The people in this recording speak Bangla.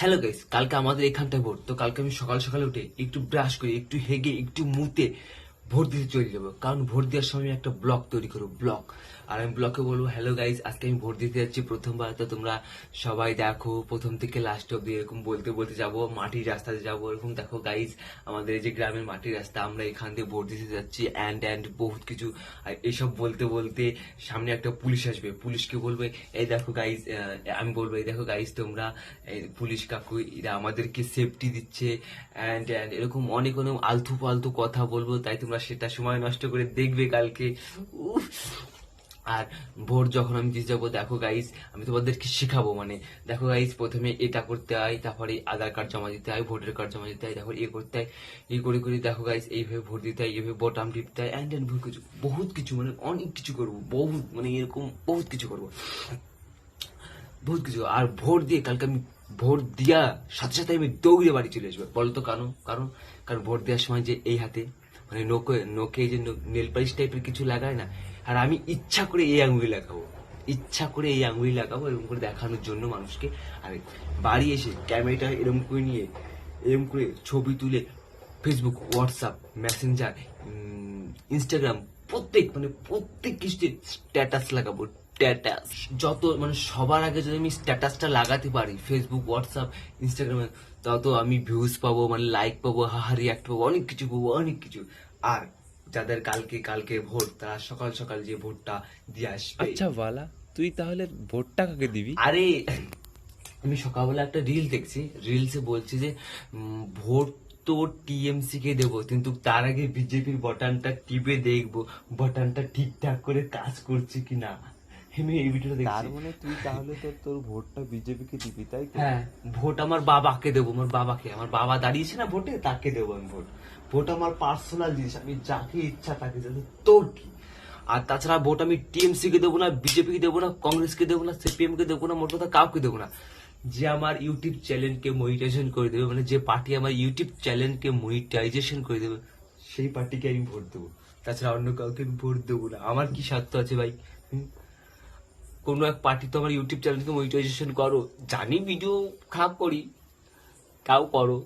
হ্যালো গাইস কালকে আমাদের এখানটায় ভোট তো কালকে আমি সকাল সকাল উঠে একটু ব্রাশ করি, একটু হেগে, একটু মুতে ভোট দিতে চলে যাব। কারণ ভোট দেওয়ার সময় আমি একটা ব্লগ তৈরি করব ব্লগ আর আমি ব্লগে বলব হ্যালো গাইজ আজকে আমি ভোট দিতে যাচ্ছি প্রথমবার, তো তোমরা সবাই দেখো, প্রথম থেকে লাস্ট অব্দি এরকম বলতে বলতে যাব, মাটির রাস্তাতে যাব। এরকম দেখো গাইস আমাদের এই যে গ্রামের মাটির রাস্তা, আমরা এখান থেকে ভোট দিতে যাচ্ছি অ্যান্ড অ্যান্ড বহুত কিছু। আর এইসব বলতে বলতে সামনে একটা পুলিশ আসবে। পুলিশকে বলবে, এই দেখো গাইজ আমি বলব, এই দেখো গাইজ তোমরা পুলিশ কাকু, এরা আমাদেরকে সেফটি দিচ্ছে অ্যান্ড অ্যান্ড এরকম অনেক অনেক আলতু ফালতু কথা বলব, তাই তোমরা সেটা সময় নষ্ট করে দেখবে কালকে। আর ভোট যখন আমি দিতে যাব দেখো গাইজ আমি তোমাদেরকে শেখাবো মানে দেখো গাইজ প্রথমে এটা করতে হয় তারপরে আধার কার্ড জমা দিতে হয় ভোটার কার্ড জমা দিতে হয় তারপর এ করতে হয় এই করে করে দেখো গাইজ এইভাবে ভোট দিতে হয় এইভাবে বোটাম টিপতে হয় অ্যান্ড অ্যান্ড বহুত কিছু বহুত কিছু মানে অনেক কিছু করব, বহুত মানে এরকম বহুত কিছু করব। বহুত কিছু, আর ভোট দিয়ে কালকে আমি ভোট দিয়া সাথে সাথে আমি দৌড়ে বাড়ি চলে আসব। বলো তো কারণ কারণ কারণ ভোট দেওয়ার সময় যে এই হাতে মানে নোকে নোকে যে নেল পালিশ টাইপের কিছু লাগায় না, আর আমি ইচ্ছা করে এই আঙুলি লাগাবো। ইচ্ছা করে এই আঙুলি লাগাবো এরকম করে দেখানোর জন্য মানুষকে। আর, বাড়ি এসে ক্যামেরাটা এরকম করে নিয়ে এরকম করে ছবি তুলে ফেসবুক হোয়াটসঅ্যাপ মেসেঞ্জার ইনস্টাগ্রাম প্রত্যেক মানে প্রত্যেক কিছুতে স্ট্যাটাস লাগাবো। স্ট্যাটাস যত মানে সবার আগে যদি আমি স্ট্যাটাসটা লাগাতে পারি ফেসবুক হোয়াটসঅ্যাপ ইনস্টাগ্রামে তত আমি ভিউজ পাবো মানে লাইক পাবো হাহা রিয়াক্ট পাবো অনেক কিছু পাবো অনেক কিছু। আর যাদের কালকে কালকে ভোট তারা সকাল সকাল যে ভোটটা দিয়ে আসবে। আচ্ছা বালা তুই তাহলে ভোটটা কাকে দিবি? আরে আমি সকালবেলা একটা রিল দেখছি। রিলসে বলছি যে ভোট তো টিএমসি কে দেবো কিন্তু তার আগে বিজেপির বটনটা টিপে দেখব বটনটা ঠিকঠাক করে কাজ করছে কিনা। আমি এই ভিডিওটা তার দেখছি মানে তুই তাহলে তোর তোর ভোটটা বিজেপিকে দিবি তাই তো? হ্যাঁ ভোট আমার বাবাকে দেবো আমার বাবাকে। আমার বাবা দাঁড়িয়েছে না ভোটে তাকে দেবো আমি ভোট। ভোট আমার পার্সোনাল জিনিস আমি যাকে ইচ্ছা তাকে দেবো। তোর কি? আর তাছাড়া ভোট আমি টিএমসি কে দেবো না বিজেপি কে দেবো না কংগ্রেসকে দেবো না সিপিএম কে দেবো না মোট কথা কাউকে দেবো না। যে আমার ইউটিউব চ্যানেলকে মনিটাইজেশন করে দেবে মানে যে পার্টি আমার ইউটিউব চ্যানেলকে মনিটাইজেশন করে দেবে সেই পার্টিকে আমি ভোট দেবো। তাছাড়া অন্য কাউকে আমি ভোট দেবো না। আমার কি স্বার্থ আছে ভাই? হুম? কোনো এক পার্টি তো আমার ইউটিউব চ্যানেলকে মনিটাইজেশন করো। জানি ভিডিও খারাপ করি, তাও করো।